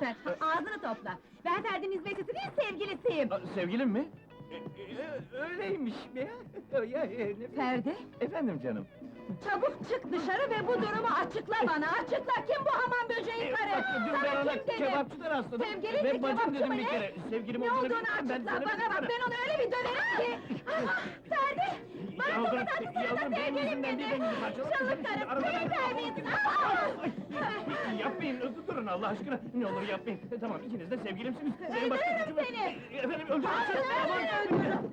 Sen ağzını topla. Ben Ferdi'nin hizmetçisi değil, sevgilisiyim. Aa, Sevgilin mi? E, e, öyleymiş mi ya? ya e, ne- Ferdi, Efendim canım. Çabuk çık dışarı ve bu durumu açıkla bana, açıkla! Kim bu hamam böceği E, karı? bak, dün ben Sana ona kim dedim? kebapçıdan rastladım. Sevgilin Ve mi, bacım kebapçı dedim mı bir ne? kere. Sevgilim Ne olduğunu bilmem, ben açıkla, sana bana bak, ben onu öyle bir döverim ki! Ah, Ferdi! Bana Yavrum, sana yavrum, da benim sevgilim yüzümden değil, dedi! ben Şıllık şimdi karı, arabadan seni kafama terbiyesiz! vurayım. Ay, Yapmayın, durun Allah aşkına. Ne olur yapmayın. E, Tamam, ikiniz de sevgilimsiniz. Benim başka Öldürürüm suçum yok. seni! E, Efendim, öldürün. Öldürürüm!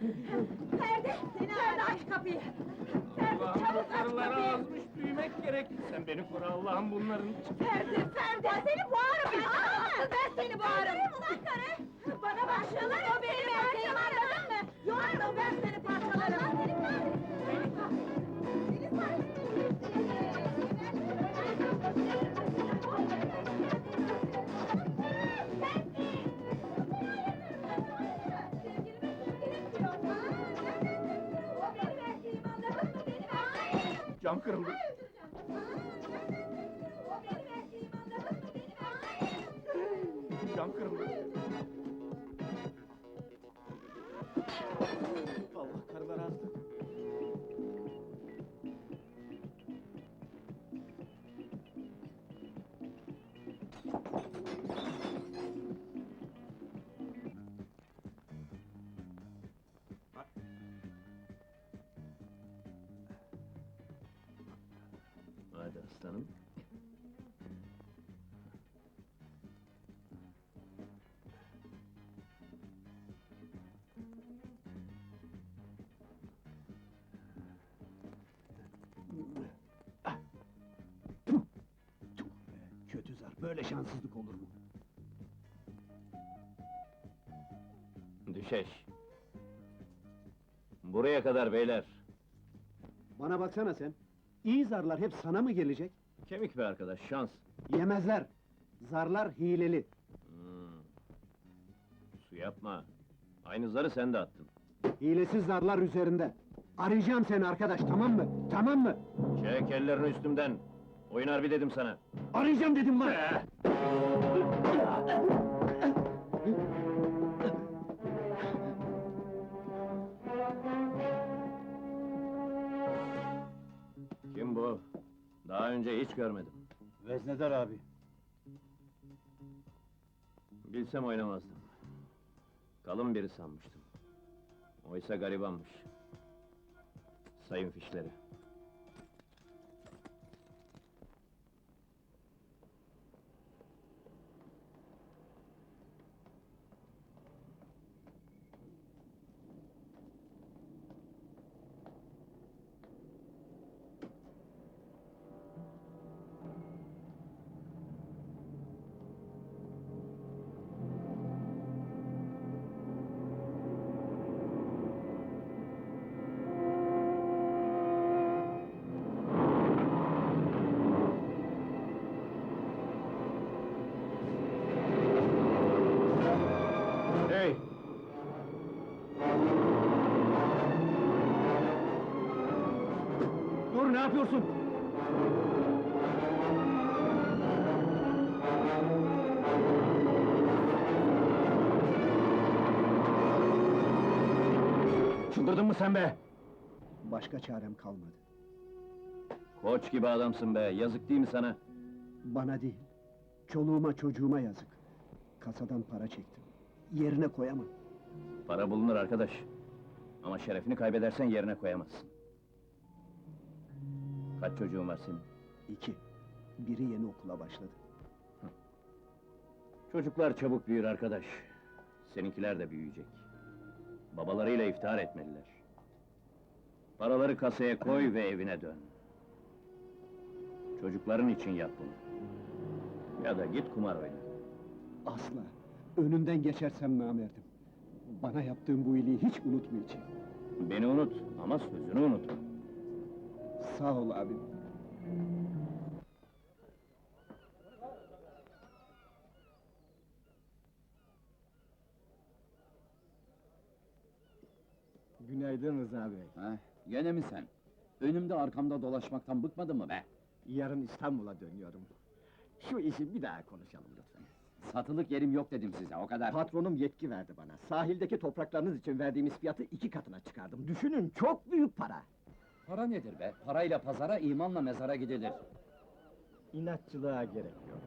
Ferdi, Ferdi aç kapıyı! Ferdi çabuk bu aç karılar kapıyı! azmış, büyümek gerek. Sen beni koru Allah'ım bunların. Ferdi, Ferdi! Ben seni boğarım ben! Asıl ben seni boğarım! ulan karı! Bana bak, o benim erkeğim anladın mı? Yoksa ben seni Cam kırıldı. Cam kırıldı. Allah böyle şanssızlık olur mu? Düşeş. Buraya kadar beyler. Bana baksana sen. İyi zarlar hep sana mı gelecek? Kemik be arkadaş, şans. Yemezler. Zarlar hileli. Hmm. Su yapma. Aynı zarı sen de attın. Hilesiz zarlar üzerinde. Arayacağım seni arkadaş, tamam mı? Tamam mı? Çek ellerini üstümden. Oynar bir dedim sana. Arayacağım dedim lan! Kim bu? Daha önce hiç görmedim. Veznedar abi. Bilsem oynamazdım. Kalın biri sanmıştım. Oysa garibanmış. Sayın fişleri. Yapıyorsun? Çıldırdın mı sen be? Başka çarem kalmadı. Koç gibi adamsın be, yazık değil mi sana? Bana değil, çoluğuma çocuğuma yazık. Kasadan para çektim. Yerine koyamam. Para bulunur arkadaş. Ama şerefini kaybedersen yerine koyamazsın. Kaç çocuğun var senin? İki. Biri yeni okula başladı. Çocuklar çabuk büyür arkadaş. Seninkiler de büyüyecek. Babalarıyla iftihar etmeliler. Paraları kasaya koy ve evine dön. Çocukların için yap bunu. Ya da git kumar oyna. Asla. Önünden geçersem namerdim. Bana yaptığın bu iyiliği hiç unutmayacağım. Beni unut ama sözünü unutma. Sağ ol abim. Günaydın Rıza Bey. Ha, gene mi sen? Önümde arkamda dolaşmaktan bıkmadın mı be? Yarın İstanbul'a dönüyorum. Şu işi bir daha konuşalım lütfen. Satılık yerim yok dedim size, o kadar. Patronum yetki verdi bana. Sahildeki topraklarınız için verdiğimiz fiyatı iki katına çıkardım. Düşünün, çok büyük para. Para nedir be? Parayla pazara, imanla mezara gidilir. İnatçılığa gerek yok.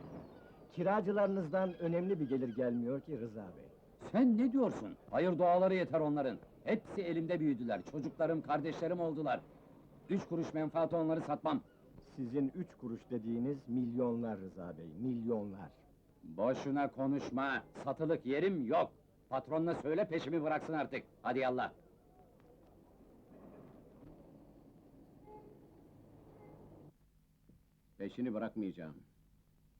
Kiracılarınızdan önemli bir gelir gelmiyor ki Rıza Bey. Sen ne diyorsun? Hayır duaları yeter onların. Hepsi elimde büyüdüler, çocuklarım, kardeşlerim oldular. Üç kuruş menfaat onları satmam. Sizin üç kuruş dediğiniz milyonlar Rıza Bey, milyonlar. Boşuna konuşma, satılık yerim yok. Patronuna söyle peşimi bıraksın artık. Hadi yallah. Peşini bırakmayacağım.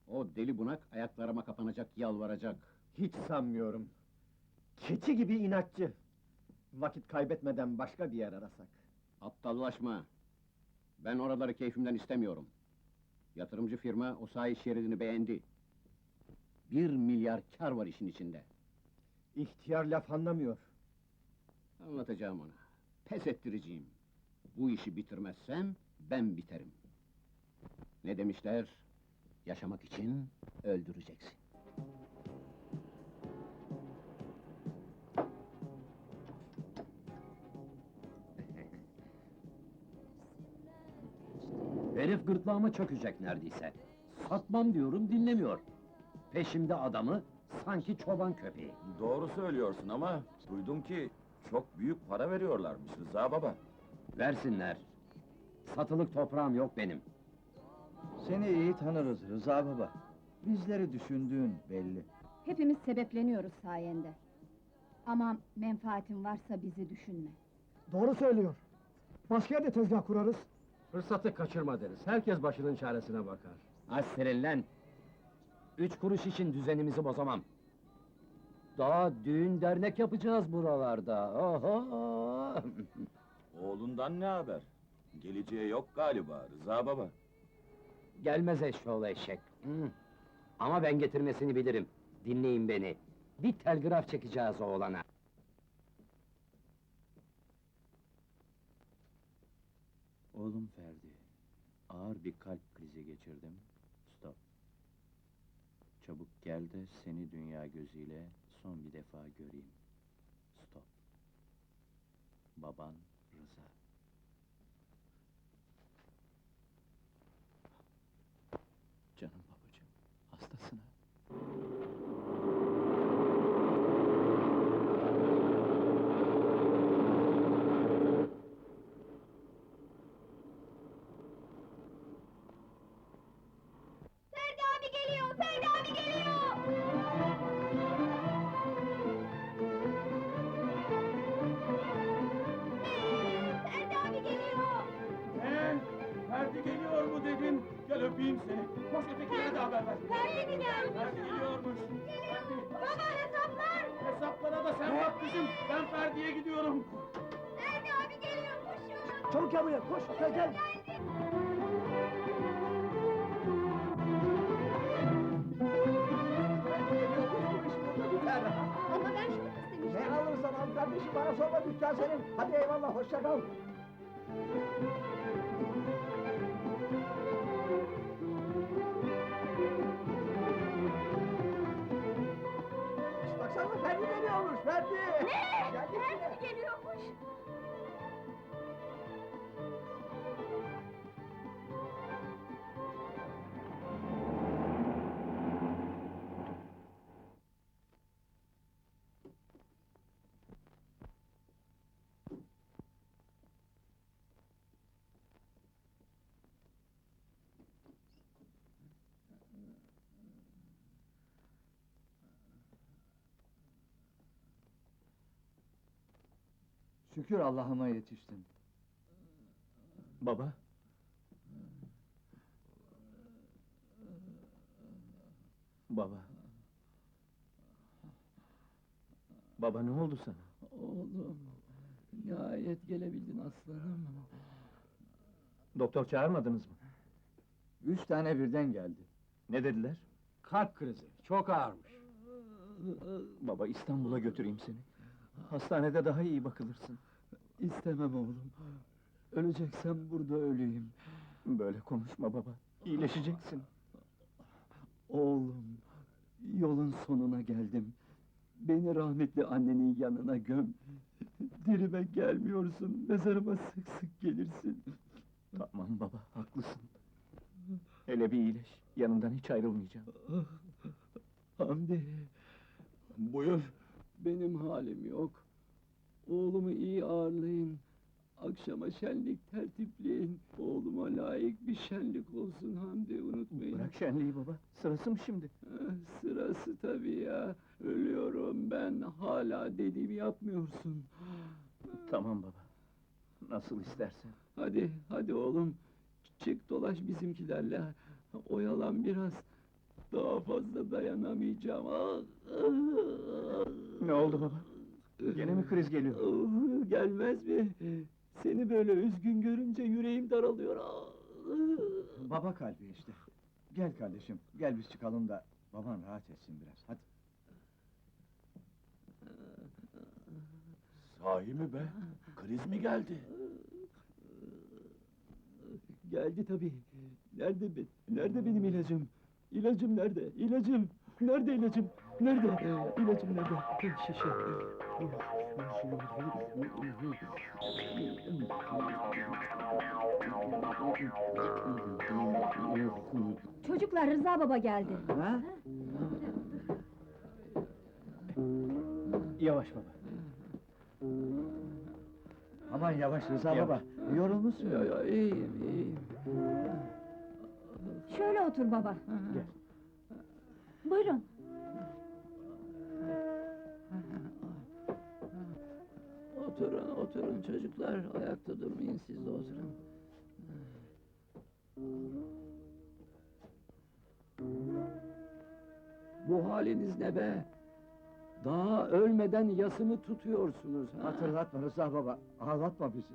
O deli bunak ayaklarıma kapanacak, yalvaracak. Hiç sanmıyorum. Keçi gibi inatçı. Vakit kaybetmeden başka bir yer arasak. Aptallaşma. Ben oraları keyfimden istemiyorum. Yatırımcı firma o sahil şeridini beğendi. Bir milyar kar var işin içinde. İhtiyar laf anlamıyor. Anlatacağım ona. Pes ettireceğim. Bu işi bitirmezsem ben biterim. Ne demişler? Yaşamak için öldüreceksin. Herif gırtlağıma çökecek neredeyse. Satmam diyorum, dinlemiyor. Peşimde adamı, sanki çoban köpeği. Doğru söylüyorsun ama duydum ki çok büyük para veriyorlarmış Rıza baba. Versinler. Satılık toprağım yok benim. Seni iyi tanırız Rıza baba. Bizleri düşündüğün belli. Hepimiz sebepleniyoruz sayende. Ama menfaatin varsa bizi düşünme. Doğru söylüyor. Başka yerde tezgah kurarız. Fırsatı kaçırma deriz. Herkes başının çaresine bakar. Aferin lan! Üç kuruş için düzenimizi bozamam. Daha düğün dernek yapacağız buralarda. Oho! Oğlundan ne haber? Geleceği yok galiba Rıza baba. Gelmez eşşoğlu eşek. Hı. Ama ben getirmesini bilirim. Dinleyin beni. Bir telgraf çekeceğiz oğlana. Oğlum Ferdi, ağır bir kalp krizi geçirdim. Stop. Çabuk gel de seni dünya gözüyle son bir defa göreyim. Stop. Baban Rıza. Gel gel. Ama ben şunu istemiştim. Ne alırsan al kardeşim, bana sorma dükkan senin. Hadi eyvallah, hoşça kal. Baksana Ferdi geliyormuş, Ferdi! Ne? Ferdi mi geliyormuş? Şükür Allah'ıma yetiştin. Baba. Baba. Baba ne oldu sana? Oğlum, nihayet gelebildin aslanım. Doktor çağırmadınız mı? Üç tane birden geldi. Ne dediler? Kalp krizi, çok ağırmış. Baba İstanbul'a götüreyim seni. Hastanede daha iyi bakılırsın. İstemem oğlum. Öleceksem burada öleyim. Böyle konuşma baba. İyileşeceksin. Oğlum, Yolun sonuna geldim. Beni rahmetli annenin yanına göm. Dirime gelmiyorsun, mezarıma sık sık gelirsin. Tamam baba, haklısın. Hele bir iyileş, yanından hiç ayrılmayacağım. Hamdi, Buyur. Benim halim yok. Oğlumu iyi ağırlayın. Akşama şenlik tertipleyin. Oğluma layık bir şenlik olsun Hamdi, unutmayın. Bırak şenliği baba, sırası mı şimdi? Ah, Sırası tabii ya. Ölüyorum ben, hala dediğimi yapmıyorsun. Tamam baba, nasıl istersen. Hadi, hadi oğlum. Çık dolaş bizimkilerle. Oyalan biraz. Daha fazla dayanamayacağım. Ah, ah, Ne oldu baba? Gene mi kriz geliyor? ah, Gelmez mi? Seni böyle üzgün görünce yüreğim daralıyor. Baba kalbi işte. Gel kardeşim, gel biz çıkalım da baban rahat etsin biraz, hadi. Sahi mi be? Kriz mi geldi? Geldi tabii. Nerede be? Nerede benim ilacım? İlacım nerede? İlacım. Nerede ilacım? Nerede? İlacım nerede? Şişe. Çocuklar Rıza baba geldi. Ha? Yavaş baba. Aman yavaş Rıza Yavaş. baba, yorulmuşsun. Ya, ya, iyiyim, iyiyim. Şöyle otur baba. Gel. Buyurun. Oturun, oturun çocuklar. Ayakta durmayın, siz de oturun. Bu haliniz ne be? Daha ölmeden yasını tutuyorsunuz ha? Hatırlatma Rıza baba, ağlatma bizi.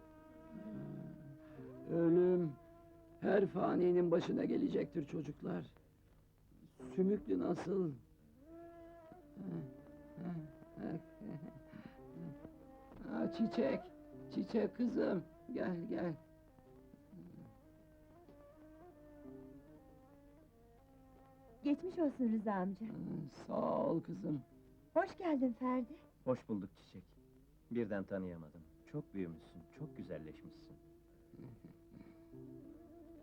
Ölüm her faninin başına gelecektir çocuklar. Sümüklü nasıl? Ha, çiçek, çiçek kızım, gel gel. Geçmiş olsun Rıza amca. Ha, Sağ ol kızım. Hoş geldin Ferdi. Hoş bulduk Çiçek. Birden tanıyamadım. Çok büyümüşsün, çok güzelleşmişsin.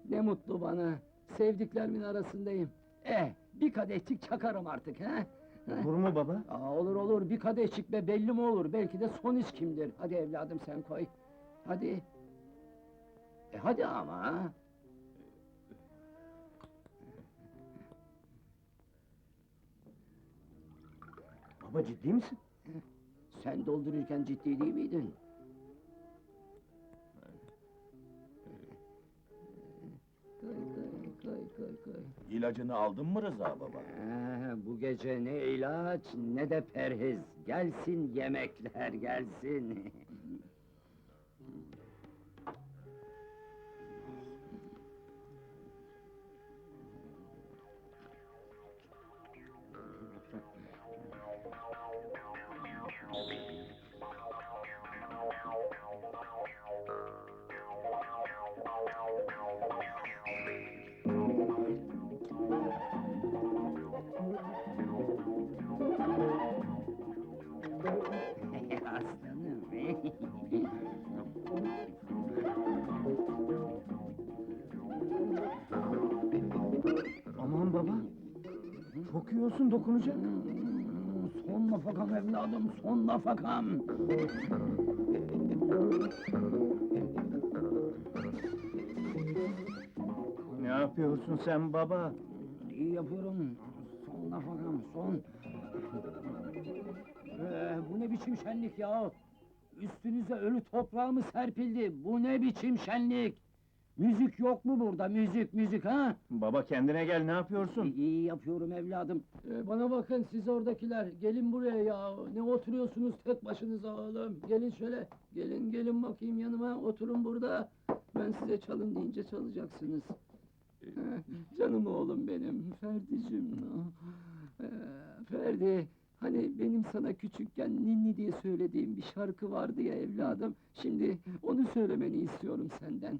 Ne mutlu bana. Sevdiklerimin arasındayım. Eh, bir kadehçik çakarım artık ha. Olur mu baba? Aa, olur olur, bir kadehçik be belli mi olur? Belki de son iş kimdir? Hadi evladım sen koy. Hadi. E hadi ama. Baba ciddi misin? Sen doldururken ciddi değil miydin? Koy koy koy koy koy. İlacını aldın mı Rıza baba? Ee, bu gece ne ilaç ne de perhiz. Gelsin yemekler gelsin. yiyorsun dokunacak. Son nafakam evladım, son nafakam. Ne yapıyorsun sen baba? İyi yapıyorum. Son nafakam, son. Ee, bu ne biçim şenlik ya? Üstünüze ölü toprağı mı serpildi? Bu ne biçim şenlik? Müzik yok mu burada? Müzik, müzik ha? Baba kendine gel, ne yapıyorsun? İyi yapıyorum evladım. Ee, bana bakın siz oradakiler, gelin buraya ya. Ne oturuyorsunuz tek başınıza oğlum? Gelin şöyle, gelin gelin bakayım yanıma, oturun burada. Ben size çalın deyince çalacaksınız. Ee, Canım oğlum benim, Ferdi'cim. Ee, Ferdi, hani benim sana küçükken ninni diye söylediğim bir şarkı vardı ya evladım. Şimdi onu söylemeni istiyorum senden.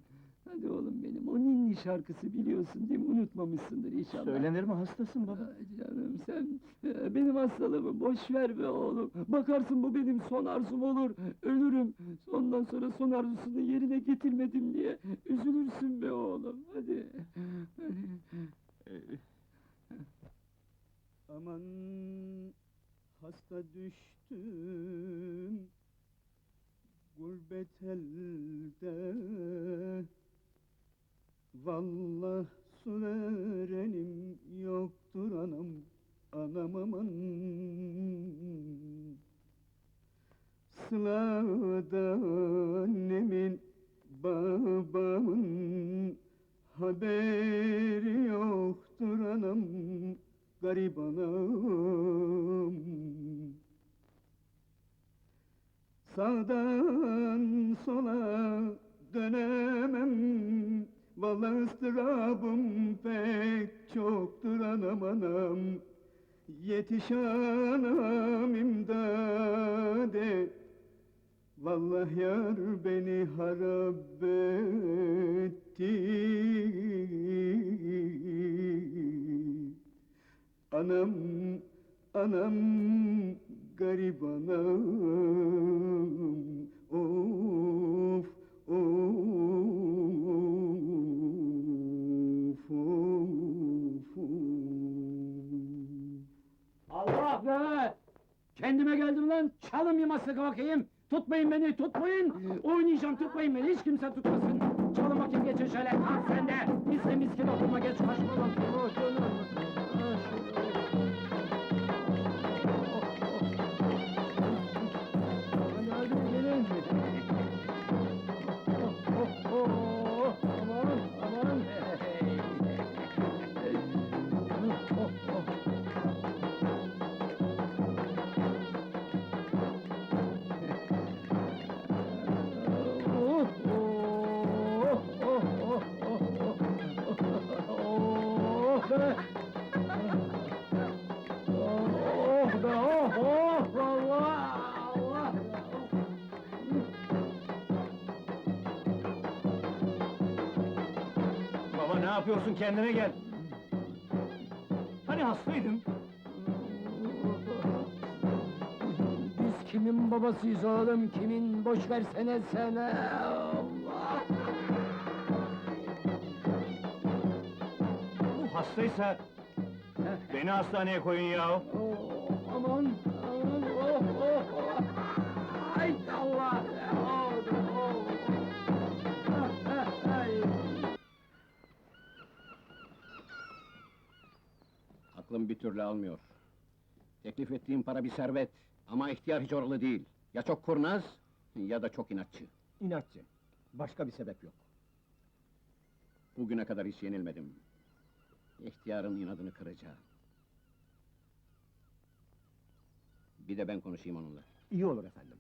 Hadi oğlum benim, o ninni şarkısı biliyorsun değil mi? Unutmamışsındır inşallah. Söylenir mi hastasın baba? Ay Canım sen e, benim hastalığımı boş ver be oğlum. Bakarsın bu benim son arzum olur. Ölürüm. Ondan sonra son arzusunu yerine getirmedim diye üzülürsün be oğlum. Hadi. Aman hasta düştüm gurbet elde Vallah su verenim yoktur anam anam aman Sıla'da annemin babamın haberi yoktur anam. Garip anam Yetiş anam imdade. Vallahi yar beni harap etti. Anam, anam, garip anam. Of, of, Kendime geldim lan! Çalım yaması bakayım! Tutmayın beni, tutmayın! Oynayacağım, tutmayın beni, hiç kimse tutmasın! Çalın bakayım, geçin şöyle, kalk sen de! Miskin miskin oturma, geç kaçma lan! Oh canım! Yapıyorsun kendine gel. Hani hastaydın? Biz kimin babasıyız oğlum, kimin boş versene sen Allah! Bu hastaysa beni hastaneye koyun ya. Oh, aman, Aklım bir türlü almıyor. Teklif ettiğim para bir servet. Ama ihtiyar hiç oralı değil. Ya çok kurnaz ya da çok inatçı. İnatçı. Başka bir sebep yok. Bugüne kadar hiç yenilmedim. İhtiyarın inadını kıracağım. Bir de ben konuşayım onunla. İyi olur efendim.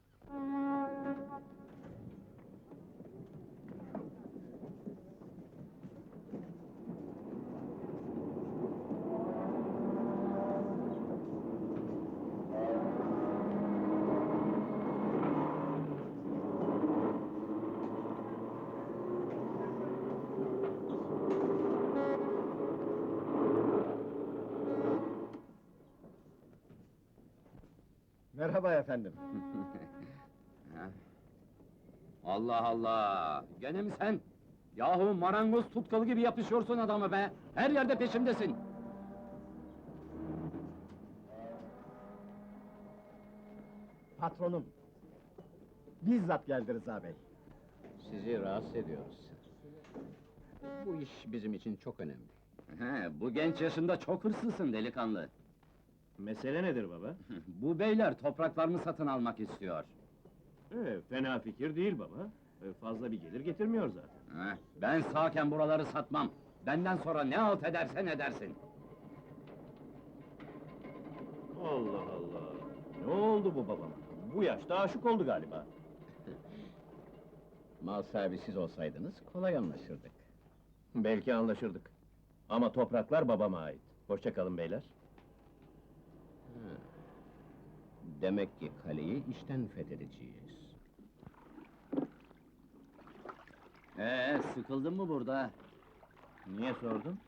Merhaba efendim. Allah Allah! Gene mi sen? Yahu marangoz tutkalı gibi yapışıyorsun adamı be! Her yerde peşimdesin! Patronum. Bizzat geldi Rıza Bey. Sizi rahatsız ediyoruz. Bu iş bizim için çok önemli. He, bu genç yaşında çok hırslısın delikanlı. Mesele nedir baba? Bu beyler topraklarını satın almak istiyor. Ee, fena fikir değil baba. Ee, fazla bir gelir getirmiyor zaten. Heh, ben sağken buraları satmam. Benden sonra ne alt edersen edersin. Allah Allah! Ne oldu bu babama? Bu yaşta aşık oldu galiba. Mal sahibi siz olsaydınız kolay anlaşırdık. Belki anlaşırdık. Ama topraklar babama ait. Hoşça kalın beyler. Demek ki kaleyi işten fethedeceğiz. Ee, sıkıldın mı burada? Niye sordun?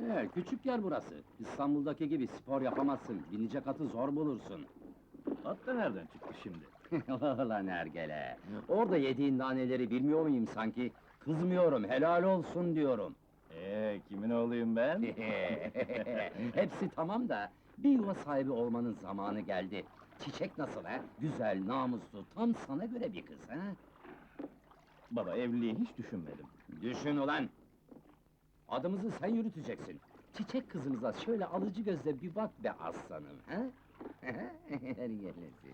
Ee, küçük yer burası. İstanbul'daki gibi spor yapamazsın. Binecek atı zor bulursun. At da nereden çıktı şimdi? Ulan Ergele! Orada yediğin naneleri bilmiyor muyum sanki? Kızmıyorum, helal olsun diyorum. Ee, kimin oğluyum ben? Hepsi tamam da, bir yuva sahibi olmanın zamanı geldi. Çiçek nasıl ha? Güzel, namuslu, tam sana göre bir kız ha? Baba, evliliği hiç düşünmedim. Düşün ulan! Adımızı sen yürüteceksin. Çiçek kızımıza şöyle alıcı gözle bir bak be aslanım, ha? Ergelesi.